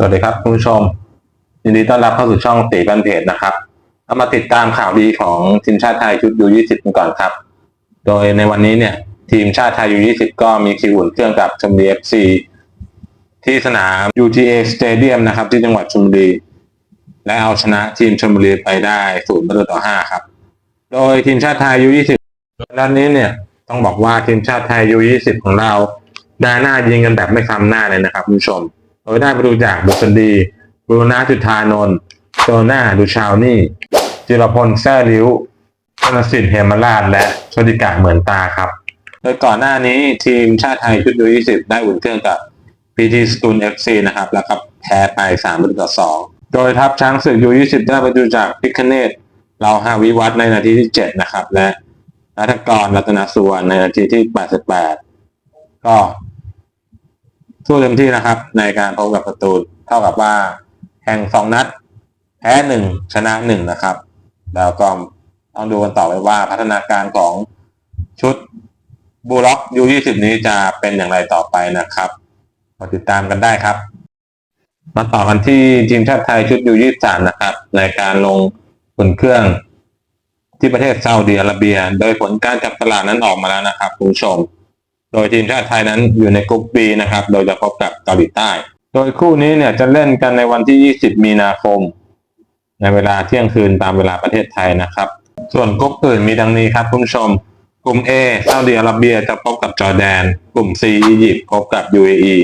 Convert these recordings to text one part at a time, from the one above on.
สวัสดีครับคุณผู้ชม ยินดีต้อนรับเข้าสู่ช่องตีบันเพจนะครับเรามาติดตามข่าวดีของทีมชาติไทยชุดยู20กันก่อนครับ โดยในวันนี้เนี่ย ทีมชาติไทยยู20ก็มีคิวอุ่นเครื่องกับชมบุรี FC ที่สนาม UTA Stadium นะครับ ที่จังหวัดชลบุรี และเอาชนะทีมชลบุรีไปได้ศูนย์ประตูต่อห้าครับ โดยทีมชาติไทยยู20ด้านนี้เนี่ยต้องบอกว่าทีมชาติไทยยู20ของเราได้หน้ายิงกันแบบไม่คำหน้าเลยนะครับคุณผู้ชม โดยได้ประตูจากบุษดีบรูนาจุธานนท์โจนาดูชาวนี่ จิรพลแซ่ริ้วธนสิทธิ์เฮมราช และชดิกาเหมือนตาครับ โดยก่อนหน้านี้ทีมชาติไทยชุดยู20 ได้อุ่นเครื่องกับ PT สตูล FC นะครับแล้วก็แพ้ไป3ประตูต่อ2โดยทัพช้างศึกยู20 ได้ประตูจากพิคเนตเราหาวิวัฒในนาทีที่ 7 นะครับ และนัทกรรัตนสุวรรณในนาทีที่ 88 ก็ สู้เต็มที่นะครับ ในการพบกับประตูเท่ากับว่าแข่งสองนัด แพ้หนึ่งชนะหนึ่งนะครับ แล้วก็ต้องดูกันต่อไปว่าพัฒนาการของชุดบูล็อกยูยี่สิบนี้จะเป็นอย่างไรต่อไปนะครับมาติดตามกันได้ครับ มาต่อกันที่ทีมชาติไทยชุดยูยี่สามนะครับ ในการลงอุ่นเครื่องที่ประเทศซาอุดิอาระเบีย โดยผลการจับตลาดนั้นออกมาแล้วนะครับคุณผู้ชม โดยทีมชาติไทยนั้นอยู่ในกลุ่ม B นะครับ โดยจะพบกับเกาหลีใต้ โดยคู่นี้เนี่ยจะเล่นกันในวันที่ 20 มีนาคม ในเวลาเที่ยงคืนตามเวลาประเทศไทยนะครับ ส่วนกลุ่มอื่นมีดังนี้ครับคุณผู้ชม กลุ่ม A ซาอุดิอาระเบียจะพบกับจอร์แดน กลุ่ม C อียิปต์พบกับ UAE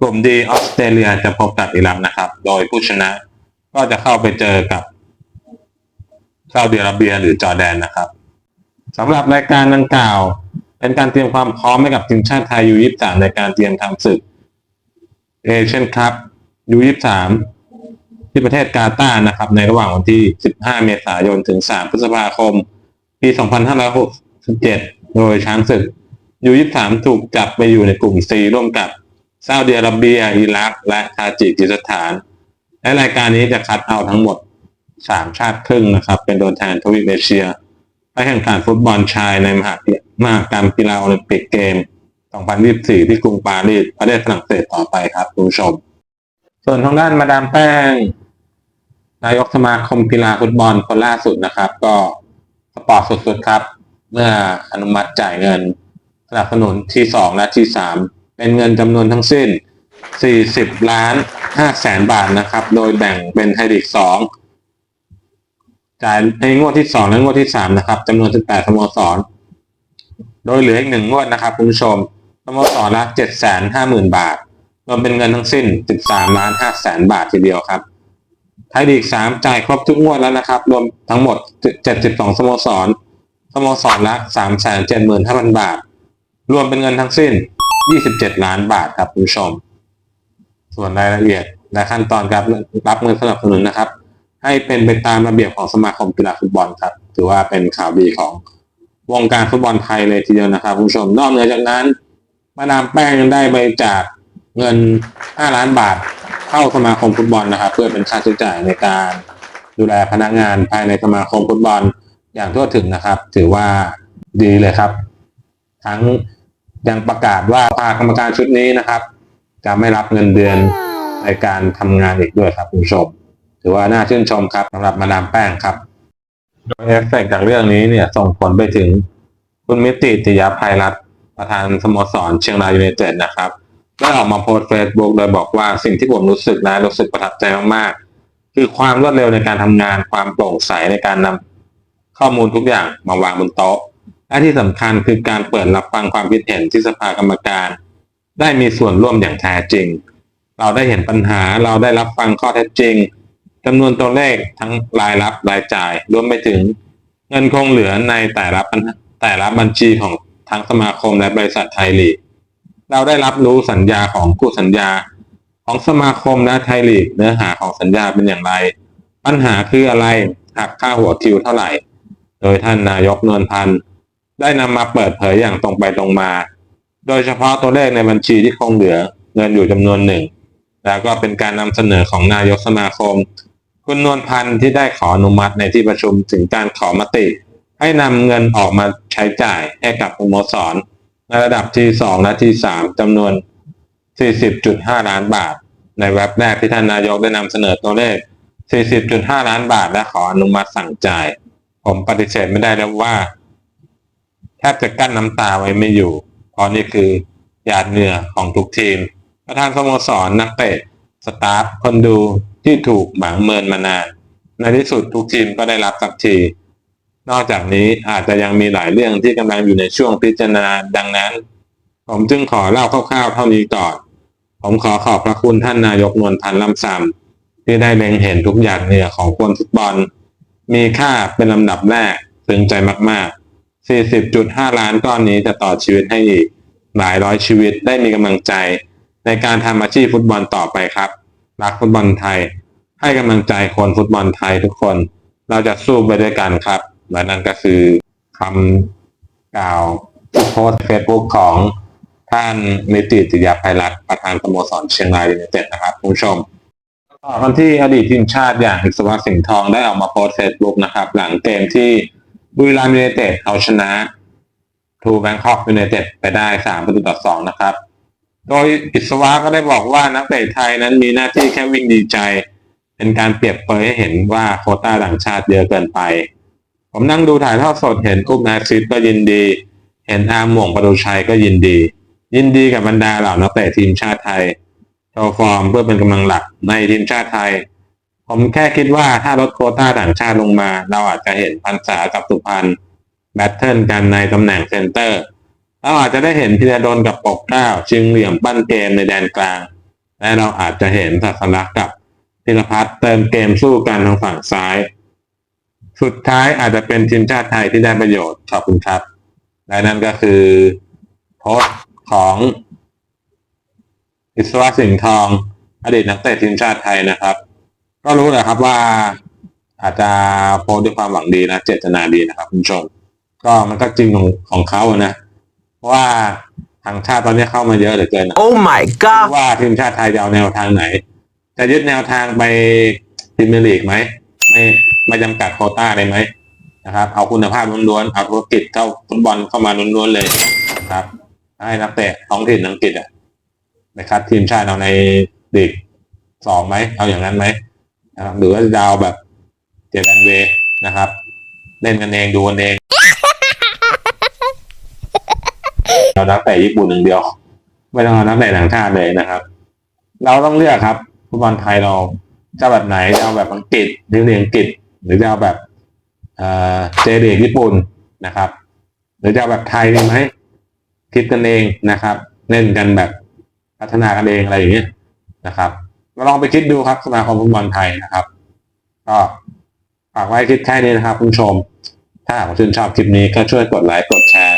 กลุ่ม D ออสเตรเลียจะพบกับอิรักนะครับ โดยผู้ชนะก็จะเข้าไปเจอกับซาอุดิอาระเบียหรือจอร์แดนนะครับสำหรับรายการดังกล่าว เป็นการเตรียมความพร้อมให้กับทีมชาติไทยยูยี่สามในการเตรียมทำศึกเอเชียนคัพยูยี่สามที่ประเทศกาตาร์นะครับ ในระหว่างวันที่ 15 เมษายนถึง 3 พฤษภาคม ปี 2567 โดยช้างศึกยูยี่สามถูกจับไปอยู่ในกลุ่ม C ร่วมกับซาอุดิอาระเบีย อิรัก และทาจิกิสถาน และรายการนี้จะคัดเอาทั้งหมด 3 ชาติครึ่งนะครับ เป็นตัวแทนทวีปเอเชีย ไปแข่งขันฟุตบอลชายในมหา มหากรรมกีฬาโอลิมปิกเกม 2024 ที่กรุงปารีสประเทศฝรั่งเศสต่อไปครับคุณผู้ชม ส่วนทางด้านมาดามแป้ง นายกสมาคมกีฬาฟุตบอลคนล่าสุดนะครับ ก็สปอร์ตสุดๆครับ เมื่ออนุมัติจ่ายเงินสนับสนุนที่ 2 และที่ 3 เป็นเงินจำนวนทั้งสิ้น 40 ล้าน5แสนบาทนะครับ โดยแบ่งเป็นไทยลีก2จ่ายในงวดที่สองและงวดที่สามนะครับจำนวน 18สโมสร โดยเหลืออีกหนึ่งงวดนะครับคุณผู้ชมสโมสรละ750,000บาท รวมเป็นเงินทั้งสิ้น13ล้าน5แสนบาททีเดียวครับไทยลีก3จ่ายครบทุกงวดแล้วนะครับ รวมทั้งหมด72สโมสรสโมสรละ375,000บาท รวมเป็นเงินทั้งสิ้น27ล้านบาทครับคุณผู้ชม ส่วนรายละเอียดและขั้นตอนการรับเงินสนับสนุนนะครับ ให้เป็นไปตามระเบียบของสมาคมกีฬาฟุตบอลครับ ถือว่าเป็นข่าวดีของ วงการฟุตบอลไทยเลยทีเดียวนะครับคุณผู้ชมนอกเหนือจากนั้นมาดามแป้งยังได้บริจาคเงิน 5 ล้านบาทเข้าสมาคมฟุตบอลนะครับ เพื่อเป็นค่าใช้จ่ายในการดูแลพนักงานภายในสมาคมฟุตบอลอย่างทั่วถึงนะครับ ถือว่าดีเลยครับ ทั้งยังประกาศว่าภากรรมการชุดนี้นะครับ จะไม่รับเงินเดือนในการทำงานอีกด้วยครับคุณผู้ชมถือว่าน่าชื่นชมครับสำหรับมาดามแป้งครับ โดยเอฟเฟกต์จากเรื่องนี้เนี่ยส่งผลไปถึงคุณมิติติยภัยรัตประธานสโมสรเชียงรายยูไนเต็ดนะครับได้ออกมาโพสต์เฟซบุ๊กโดยบอกว่าสิ่งที่ผมรู้สึกนะรู้สึกประทับใจมากๆ คือความรวดเร็วในการทำงานความโปร่งใสในการนำข้อมูลทุกอย่างมาวางบนโต๊ะและที่สำคัญคือการเปิดรับฟังความคิดเห็นที่สภากรรมการ ได้มีส่วนร่วมอย่างแท้จริง เราได้เห็นปัญหาเราได้รับฟังข้อเท็จจริง จำนวนตัวเลขทั้งรายรับรายจ่าย รวมไปถึงเงินคงเหลือในแต่ละปัแต่ละบัญชีของทั้งสมาคมและบริษัทไทยลีก เราได้รับรู้สัญญาของคู่สัญญาของสมาคมและไทยลีกเนื้อหาของสัญญาเป็นอย่างไร ปัญหาคืออะไรหักค่าหัวคิวเท่าไหร่ โดยท่านนายกนวลพันธ์ได้นำมาเปิดเผยอย่างตรงไปตรงมา โดยเฉพาะตัวเลขในบัญชีที่คงเหลือเงินอยู่จำนวนหนึ่ง แล้วก็เป็นการนำเสนอของนายกสมาคม คุณนวลพันธ์ที่ได้ขออนุมัติในที่ประชุมถึงการขอมติ ให้นำเงินออกมาใช้จ่ายให้กับสโมสรในระดับที่ 2 และที่ 3จำนวน 40.5 ล้านบาท ในเว็บแรกที่ท่านนายกได้นำเสนอตัวเลข 40.5 ล้านบาท และขออนุมัติสั่งจ่าย ผมปฏิเสธไม่ได้แล้วว่าแทบจะกั้นน้ำตาไว้ไม่อยู่ เพราะนี่คือหยาดเหงื่อของทุกทีม ประธานสโมสรนักเตะสตาฟคนดู ที่ถูกหมางเมินมานาน ในที่สุดทุกทีมก็ได้รับสักทีนอกจากนี้อาจจะยังมีหลายเรื่องที่กำลังอยู่ในช่วงพิจารณาดังนั้น ผมจึงขอเล่าคร่าวๆเท่านี้ก่อนผมขอขอบพระคุณท่านนายกนวลพันธ์ลำซำที่ได้เล็งเห็นทุกหยาดเหงื่อของคนฟุตบอล มีค่าเป็นลำดับแรกซึ้งใจมากๆ 40.5 ล้านก้อนนี้จะต่อชีวิตให้อีก หลายร้อยชีวิตได้มีกำลังใจ ในการทำอาชีพฟุตบอลต่อไปครับ รักฟุตบอลไทย ให้กำลังใจคนฟุตบอลไทยทุกคน เราจะสู้ไปด้วยกันครับ และนั่นก็คือคำกล่าวโพสเฟซบุ๊กของท่านนิติติยาภัยรัตนประธานสโมสรเชียงรายยูไนเต็ดนะครับคุณผู้ชมต่อกันที่อดีตทีมชาติอย่างอิศวะสิงห์ทองได้ออกมาโพสเฟซบุ๊กนะครับ หลังเกมที่บุรีรัมย์ยูไนเต็ดเอาชนะทูแบงคอกยูไนเต็ดไปได้สามประตูต่อสองนะครับ โดยอิศวะก็ได้บอกว่านักเตะไทยนั้นมีหน้าที่แค่วิ่งดีใจ เป็นการเปรียบเปยให้เห็นว่าโคต้าต่างชาติเยอะเกินไป ผมนั่งดูถ่ายทอดสดเห็นอุ้มแอซิดก็ยินดี เห็นอาร์มหม่งประตูชัยก็ยินดี ยินดีกับบรรดาเหล่านักเตะทีมชาติไทยโชว์ฟอร์มเพื่อเป็นกำลังหลักในทีมชาติไทย ผมแค่คิดว่าถ้าลดโคต้าต่างชาติลงมา เราอาจจะเห็นพันษากับสุพรรณแบทเทิลกันในตำแหน่งเซนเตอร์ เราอาจจะได้เห็นพิรดลกับปกเก้าชิงเหลี่ยมปั้นเกมในแดนกลาง และเราอาจจะเห็นสัสลักกับพิรพัฒน์เติมเกมสู้กันทางฝั่งซ้าย สุดท้ายอาจจะเป็นทีมชาติไทยที่ได้ประโยชน์ขอบคุณครับ และนั่นก็คือโพสของอิสวะสิงห์ทองอดีตนักเตะทีมชาติไทยนะครับ ก็รู้แหละครับว่าอาจจะโพสด้วยความหวังดีนะ เจตนาดีนะครับคุณผู้ชมก็มันก็จริงของของเขาอะนะ ว่าทางชาติตอนนี้เข้ามาเยอะเหลือเกินนะ Oh my god ว่าทีมชาติไทยจะเอาแนวทางไหน จะยึดแนวทางไปพรีเมียร์ลีกไหมไม่ไม่จำกัดโควต้าเลยไหมนะครับ เอาคุณภาพล้วนๆเอาธุรกิจเข้าฟุตบอลเข้ามาล้วนๆเลยนะครับให้นักเตะท้องถิ่นอังกฤษอะนะครับ ทีมชาติเอาในลีกสองไหมเอาอย่างนั้นไหมนะครับหรือว่าจะเอาแบบเจแปนเวย์นะครับ เล่นกันเองดูกันเอง เรานักเตะญี่ปุ่นหนึ่งเดียว ไม่ต้องเอานักเตะต่างชาติเลยนะครับ เราต้องเลือกครับฟุตบอลไทยเราจะเอาแบบไหนจะเอาแบบอังกฤษหรือเรียนอังกฤษ หรือจะเอาแบบเอ่อเจเดกญี่ปุ่นนะครับ หรือจะเอาแบบไทยดีไหมคิดกันเองนะครับเล่นกันแบบพัฒนากันเองอะไรอย่างเงี้ยนะครับก็ลองไปคิดดูครับสมาคมฟุตบอลไทยนะครับ ก็ฝากไว้คิดแค่นี้นะครับคุณผู้ชม ถ้าหากชื่นชอบคลิปนี้ก็ช่วยกดไลค์กดแชร์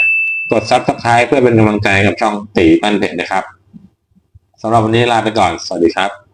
กด subscribe เพื่อเป็นกำลังใจกับช่องตีปั้นเพจนะครับสำหรับวันนี้ลาไปก่อน สวัสดีครับ